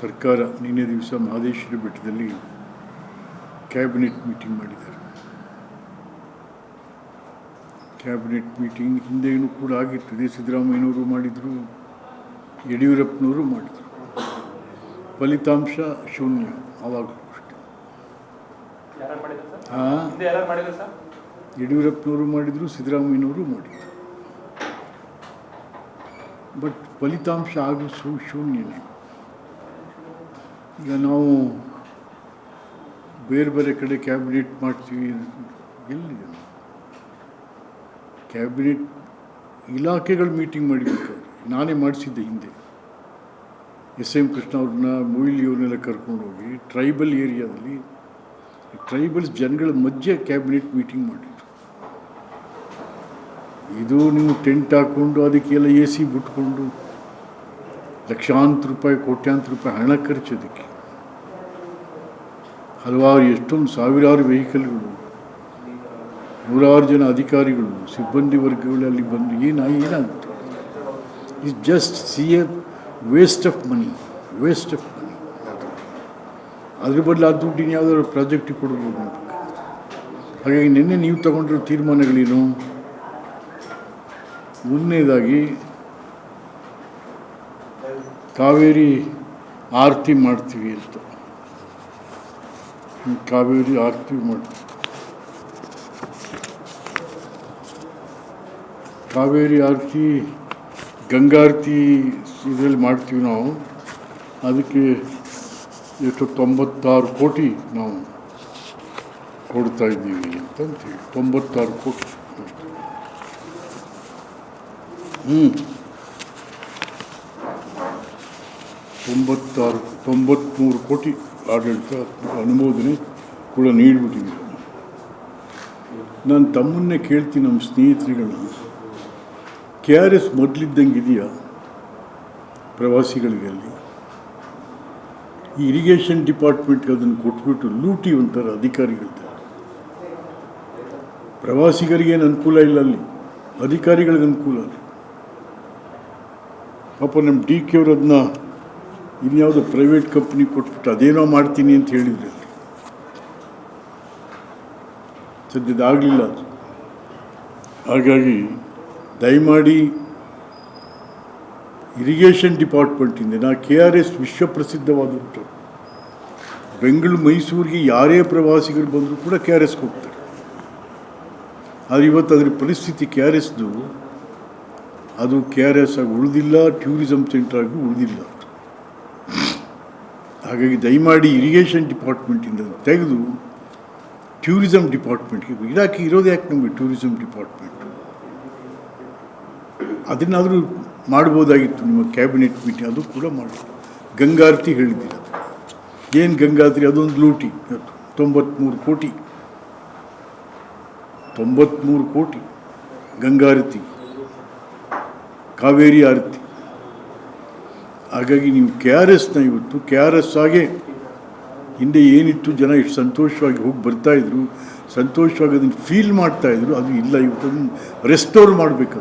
ಸರ್ಕಾರ ನಿನ್ನೆ ದಿವಸ ಮಹದೇಶ್ವರ ಬೆಟ್ಟದಲ್ಲಿ ಕ್ಯಾಬಿನೆಟ್ ಮೀಟಿಂಗ್ ಮಾಡಿದ್ದಾರೆ. ಕ್ಯಾಬಿನೆಟ್ ಮೀಟಿಂಗ್ ಹಿಂದೆಯೂ ಕೂಡ ಆಗಿರ್ತದೆ. ಸಿದ್ದರಾಮಯ್ಯನವರು ಮಾಡಿದರು ಯಡಿಯೂರಪ್ಪನವರು ಮಾಡಿದರು. ಫಲಿತಾಂಶ ಶೂನ್ಯ ಆವಾಗಲೂ ಅಷ್ಟೆ. ಹಾಂ? ಯಡಿಯೂರಪ್ಪನವರು ಮಾಡಿದರು ಸಿದ್ದರಾಮಯ್ಯನವರು ಮಾಡಿದರು. ಬಟ್ ಫಲಿತಾಂಶ ಆಗ ಶೂನ್ಯ. ಶೂನ್ಯನೇ. ಈಗ ನಾವು ಬೇರೆ ಬೇರೆ ಕಡೆ ಕ್ಯಾಬಿನೆಟ್ ಮಾಡ್ತೀವಿ ಎಲ್ಲಿ ಕ್ಯಾಬಿನೆಟ್ ಇಲಾಖೆಗಳು ಮೀಟಿಂಗ್ ಮಾಡಿಬೇಕಾದ್ರೆ ನಾನೇ ಮಾಡಿಸಿದ್ದೆ ಹಿಂದೆ. ಎಸ್ ಎಂ ಕೃಷ್ಣ ಅವ್ರನ್ನ ಮೊಯ್ಲಿಯವ್ರನ್ನೆಲ್ಲ ಕರ್ಕೊಂಡು ಹೋಗಿ, ಟ್ರೈಬಲ್ ಏರಿಯಾದಲ್ಲಿ, ಟ್ರೈಬಲ್ಸ್ ಜನಗಳ ಮಧ್ಯೆ ಕ್ಯಾಬಿನೆಟ್ ಮೀಟಿಂಗ್ ಮಾಡಿದ್ರು. ಇದು ನೀವು ಟೆಂಟ್ ಹಾಕ್ಕೊಂಡು ಅದಕ್ಕೆಲ್ಲ ಎ ಸಿ ಬಿಟ್ಕೊಂಡು ಲಕ್ಷಾಂತರ ರೂಪಾಯಿ, ಕೋಟ್ಯಾಂತರ ರೂಪಾಯಿ ಹಣ ಖರ್ಚೋದಕ್ಕೆ. ಹಲವಾರು, ಎಷ್ಟೊಂದು ಸಾವಿರಾರು ವೆಹಿಕಲ್ಗಳು, ನೂರಾರು ಜನ ಅಧಿಕಾರಿಗಳು, ಸಿಬ್ಬಂದಿ ವರ್ಗಗಳಲ್ಲಿ ಬಂದು ಏನು, ಏನಾಗುತ್ತೆ? Is just see a waste of money waste of money ಅದ್ರ ಬದಲು ಆ ದುಡ್ಡಿನ ಯಾವುದಾದ್ರು ಪ್ರಾಜೆಕ್ಟಿಗೆ ಕೊಡ್ಬೋದು. ಹಾಗಾಗಿ ನಿನ್ನೆ ನೀವು ತಗೊಂಡಿರೋ ತೀರ್ಮಾನಗಳೇನು? ಮೊದಲನೇದಾಗಿ ಕಾವೇರಿ ಆರತಿ ಮಾಡ್ತೀವಿ ಅಂತ. ಕಾವೇರಿ ಆರತಿ ಮಾಡ್ತೀವಿ. ಕಾವೇರಿ ಆರತಿ ಗಂಗಾರತಿ ಇದರಲ್ಲಿ ಮಾಡ್ತೀವಿ ನಾವು. ಅದಕ್ಕೆ ಎಷ್ಟು ತೊಂಬತ್ತಾರು ಕೋಟಿ ನಾವು ಕೊಡ್ತಾ ಇದ್ದೀವಿ ಅಂತಂತೀವಿ. ತೊಂಬತ್ತಾರು ಕೋಟಿ ಹ್ಞೂ ತೊಂಬತ್ತಾರು ತೊಂಬತ್ತ್ಮೂರು ಕೋಟಿ ಆಡಳಿತ ಅನುಮೋದನೆ ಕೂಡ ನೀಡಿಬಿಟ್ಟಿದ್ದೀವಿ ನಾನು ತಮ್ಮನ್ನೇ ಕೇಳ್ತೀನಿ ನಮ್ಮ ಸ್ನೇಹಿತರುಗಳನ್ನ. ಕೆ ಆರ್ ಎಸ್ ಮೊದಲಿದ್ದಂಗೆ ಇದೆಯಾ ಪ್ರವಾಸಿಗಳಿಗೆ ಅಲ್ಲಿ? ಈ ಇರಿಗೇಷನ್ ಡಿಪಾರ್ಟ್ಮೆಂಟ್ಗೆ ಅದನ್ನು ಕೊಟ್ಬಿಟ್ಟು ಲೂಟಿ ಒಂಥರ ಅಧಿಕಾರಿಗಳ್ದು ಪ್ರವಾಸಿಗರಿಗೇನು ಅನುಕೂಲ ಇಲ್ಲ ಅಲ್ಲಿ? ಅಧಿಕಾರಿಗಳಿಗೆ ಅನುಕೂಲ ಅಲ್ಲಿ? ಪಾಪ ನಮ್ಮ ಡಿ ಕೆ ಅವರು ಅದನ್ನ ಇನ್ಯಾವುದೋ ಪ್ರೈವೇಟ್ ಕಂಪ್ನಿ ಕೊಟ್ಬಿಟ್ಟು ಅದೇನೋ ಮಾಡ್ತೀನಿ ಅಂತ ಹೇಳಿದ್ರೆ. ಸದ್ಯದಾಗಲಿಲ್ಲ ಅದು. ಹಾಗಾಗಿ ದಯಮಾಡಿ ಇರಿಗೇಷನ್ ಡಿಪಾರ್ಟ್ಮೆಂಟಿಂದ ನಾ ಕೆ ಆರ್ ಎಸ್ ವಿಶ್ವಪ್ರಸಿದ್ಧವಾದಂಥ ಬೆಂಗಳೂರು, ಮೈಸೂರಿಗೆ ಯಾರೇ ಪ್ರವಾಸಿಗರು ಬಂದರೂ ಕೂಡ ಕೆ ಆರ್ ಎಸ್ಗೆ ಹೋಗ್ತಾರೆ. ಆದರೆ ಇವತ್ತು ಅದರ ಪರಿಸ್ಥಿತಿ ಕೆ ಆರ್ ಎಸ್ದು ಅದು ಕೆ ಆರ್ ಎಸ್ ಆಗಿ ಉಳಿದಿಲ್ಲ ಟೂರಿಸಮ್ ಸೆಂಟರ್ ಆಗಿ ಉಳಿದಿಲ್ಲ. ಹಾಗಾಗಿ ದಯಮಾಡಿ ಇರಿಗೇಷನ್ ಡಿಪಾರ್ಟ್ಮೆಂಟಿಂದ ತೆಗೆದು ಟೂರಿಸಂ ಡಿಪಾರ್ಟ್ಮೆಂಟ್ಗೆ ಇಲಾಖೆ ಇರೋದು ಯಾಕೆ ನಮಗೆ ಟೂರಿಸಂ ಡಿಪಾರ್ಟ್ಮೆಂಟ್ ಅದನ್ನಾದರೂ ಮಾಡ್ಬೋದಾಗಿತ್ತು ನಿಮ್ಮ ಕ್ಯಾಬಿನೆಟ್ ಮೀಟಿಂಗ್ ಅದು ಕೂಡ ಮಾಡಿ ಗಂಗಾರತಿ ಹೇಳಿದ್ದೀರ ಏನು ಗಂಗಾತ್ರಿ ಅದೊಂದು ಲೂಟಿ. ತೊಂಬತ್ತ್ಮೂರು ಕೋಟಿ. ತೊಂಬತ್ತ್ಮೂರು ಕೋಟಿ ಗಂಗಾರತಿ. ಕಾವೇರಿ ಆರತಿ. ಹಾಗಾಗಿ ನೀವು ಕೆ ಆರ್ ಎಸ್ನ ಇವತ್ತು ಕೆ ಆರ್ ಎಸ್ ಹಾಗೆ ಹಿಂದೆ ಏನಿತ್ತು ಜನ ಎಷ್ಟು ಸಂತೋಷವಾಗಿ ಹೋಗಿ ಬರ್ತಾಯಿದ್ರು ಸಂತೋಷವಾಗಿ ಅದನ್ನು ಫೀಲ್ ಮಾಡ್ತಾಯಿದ್ರು ಅದು ಇಲ್ಲ. ಇವತ್ತು ಅದನ್ನು ರೆಸ್ಟೋರ್ ಮಾಡಬೇಕು